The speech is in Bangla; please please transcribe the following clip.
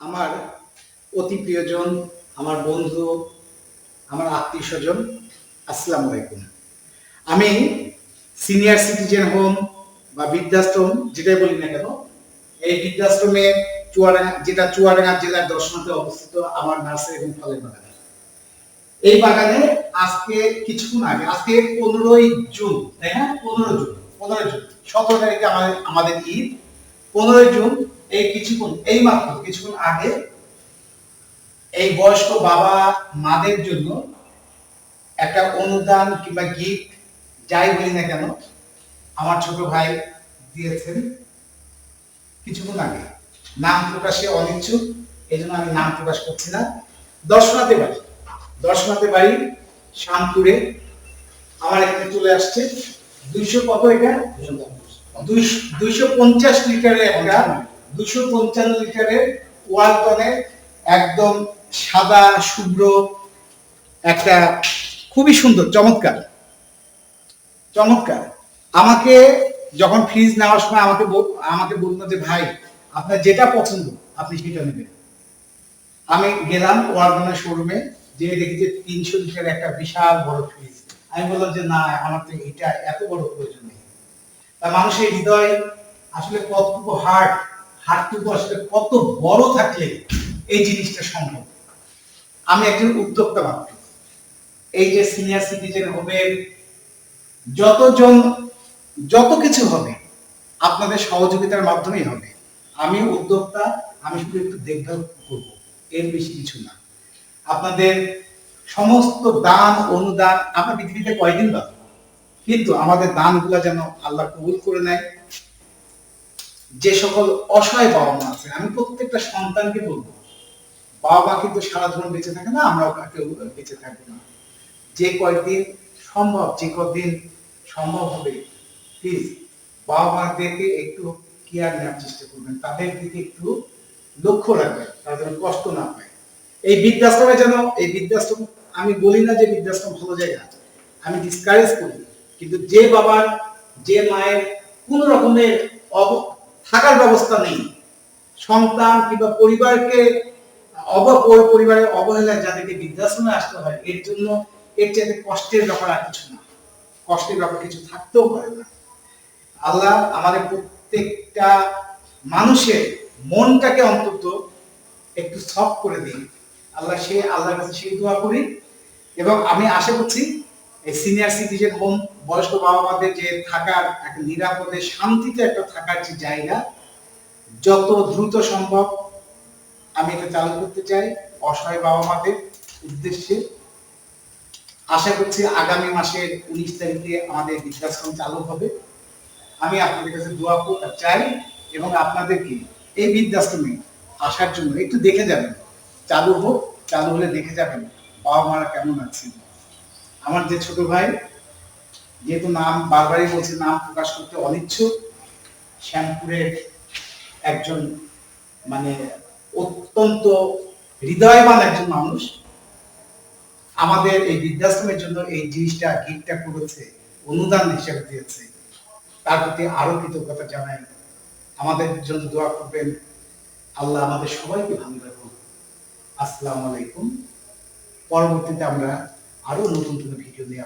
আমার অতি প্রিয়জন, আমার বন্ধু, আমার আত্মীয় স্বজন আসসালামু আলাইকুম। আমি সিনিয়র সিটিজেন হোম বা বৃদ্ধাশ্রম, যেটাই বলি না কেন, এই বৃদ্ধাশ্রমে চুয়াডাঙ্গা যেটা চুয়াডাঙ্গা জেলার দর্শনাতে অবস্থিত আমার নার্সারি এবং ফলের বাগান। এই বাগানে আজকে কিছুক্ষণ আগে, আজকে পনেরোই জুন, তাই না? পনেরো জুন পনেরো জুন, সতেরো তারিখে আমাদের আমাদের ঈদ। পনেরোই জুন এই কিছুক্ষণ, এই মাত্র কিছুক্ষণ আগে এই বয়স্ক বাবা মাদের জন্য একটা অনুদান কিংবা গিফট যাই বলি না কেন আমার ছোট ভাই দিয়েছেন কিছুক্ষণ আগে। নাম প্রকাশে অনিচ্ছুক এই জন্য আমি নাম প্রকাশ করছি না। দর্শনাতে বাড়ি। দর্শনাতে বাড়ি, শামপুরে। আমার এখানে চলে আসছে। দুইশো কত এটা? দুইশো পঞ্চাশ লিটারের একটা দুশো পঞ্চান্ন লিটারের ওয়ালটনের একদম সাদা, শুভ্র একটা খুবই সুন্দর, চমৎকার চমৎকার। আমাকে যখন ফ্রিজ নেওয়ার সময় আমাকে আমাকে বলল যে, ভাই, আপনার যেটা পছন্দ, আপনি সেটা নেবেন। আমি গেলাম ওয়ালটনের শোরুমে যে দেখি যে তিনশো লিটার একটা বিশাল বড় ফ্রিজ আমি বললাম যে, না, আমার তো এটা এত বড় প্রয়োজন নেই। তা মানুষের হৃদয় আসলে কতটুকু হার্ট হার্টটুকু আসলে কত বড় থাকলে এই জিনিসটা সম্ভব? আমি একজন উদ্যোক্তা মাত্র। এই যে সিনিয়র সিটিজেন হবে, যতজন, যত কিছু হবে, আপনাদের সহযোগিতার মাধ্যমেই হবে। আমি উদ্যোক্তা, আমি শুধু একটু দেখভাল করব, এর বেশি কিছু না। আপনাদের সমস্ত দান, অনুদান আমরা পৃথিবীতে কয়দিন বাদ কিন্তু আমাদের দানগুলো যেন আল্লাহ কবুল করে নেয় যে সকল অসহায় বাবা মা আছে, আমি প্রত্যেকটা সন্তানকে বলব বাবা কিন্তু সারা জীবন বেঁচে থাকে না, আমরাও কেউ বেঁচে থাকব না। যে কয়েকদিন সম্ভব, যে কদিন সম্ভব হবে প্লিজ বাবা মাদেরকে একটু কেয়ার নেওয়ার চেষ্টা করবেন। তাদের দিকে একটু লক্ষ্য রাখবেন যেন কষ্ট না পায়। এই বৃদ্ধাশ্রমে যেন, এই বৃদ্ধাশ্রম, আমি বলি না যে বৃদ্ধাশ্রম ভালো জায়গা, আমি ডিসকারেজ করি, কিন্তু যে বাবার, যে মায়ের কোন রকমের অব- থাকার ব্যবস্থা নেই। সন্তান কিংবা পরিবারকে অব, পরিবারের অবহেলায় যাদেরকে বৃদ্ধাশ্রমে আসতে হয়, এর জন্য এর চাইতে কষ্টের ব্যাপার আর কিছু না। কষ্টের ব্যাপার কিছু থাকতেও পারে না। আল্লাহ আমাদের প্রত্যেকটা মানুষের মনটাকে অন্তত একটু সফট করে দিন। আল্লাহ সে, আল্লাহর কাছে সেই দোয়া করি। এবং আমি আশা করছি এই সিনিয়র সিটিজেন হোম বয়স্ক বাবা মাদের যে থাকার একটা নিরাপদে, শান্তিতে একটা থাকার যে জায়গা যত দ্রুত সম্ভব আমি এটা চালু করতে চাই অসহায় বাবা মাদের উদ্দেশ্যে। আশা করছি আগামী মাসের উনিশ তারিখে আমাদের বৃদ্ধাশ্রম চালু হবে। আমি আপনাদের কাছে দোয়া করতে চাই এবং আপনাদেরকে এই বৃদ্ধাশ্রমে আসার জন্য একটু দেখে যাবেন। চালু হোক, চালু হলে দেখে যাবেন বাবা মারা কেমন আছেন। আমার যে ছোট ভাই, যেহেতু নাম বারবারই বলছে, নাম প্রকাশ করতে অনিচ্ছুক, শ্যামপুরের একজন মানে অত্যন্ত হৃদয়বান একজন মানুষ, আমাদের এই বৃদ্ধাশ্রমের জন্য এই জিনিসটা, গিফটটা করেছে, অনুদান হিসেবে দিয়েছে। তার প্রতি আরও কৃতজ্ঞতা জানাই। আমাদের জন্য দোয়া করবেন। আল্লাহ আমাদের সবাইকে ভালো রাখুন আসসালামু আলাইকুম। পরবর্তীতে আমরা আরও নতুন নতুন ভিডিও নিয়ে